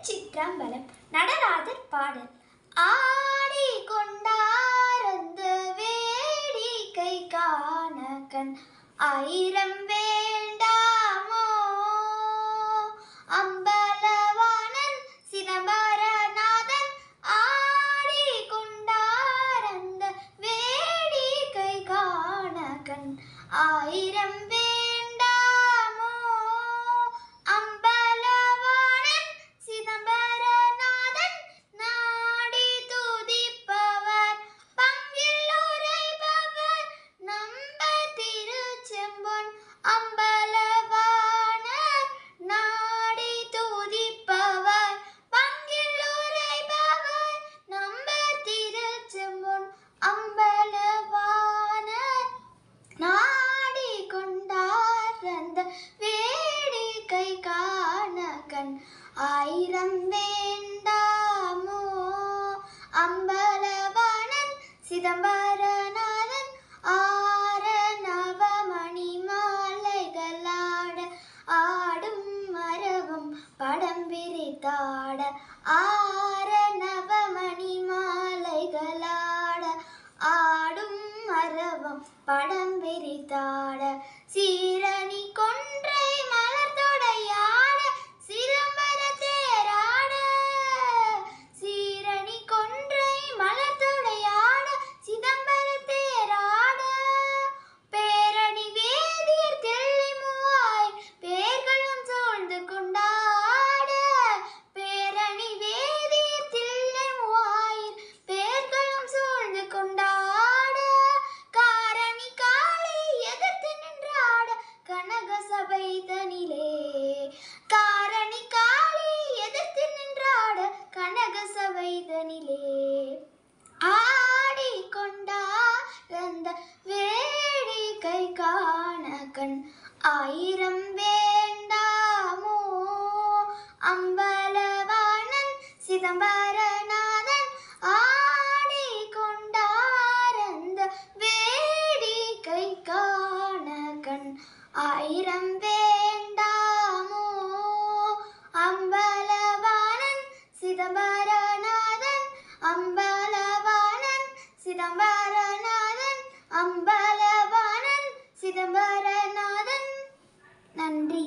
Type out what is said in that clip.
திருச்சிற்றம்பலம் நடராஜர் பாடல். ஆடி கொண்டாரந்த வேடிக்கை காண ஆயிரம் வேண்டாமோ? அம்பலவானன் சிதம்பரநாதன் ஆடி கொண்டாரந்த வேடிக்கை காண ஆயிரம் வே ஆயிரம் வேண்டாமோ? அம்பலவாணன் சிதம்பரநாதன் ஆர நவமணி மாலைகளாட ஆடும் மரபும் படம் விரித்தாட ஆர நவமணி மாலைகளாட ஆடும் மரபம் படம் விரித்தாட சீரணி கொன்ற சபை தனிலே வேடிக்கை காண கண் ஆயிரம் வேண்டாமோ? அம்பலவாணன் சிதம்பரநாதன் ஆடி வேடிக்கை காண கண் ஆயிரம் வே சிதம்பரநாதன் அம்பலவாணன் சிதம்பரநாதன் நன்றி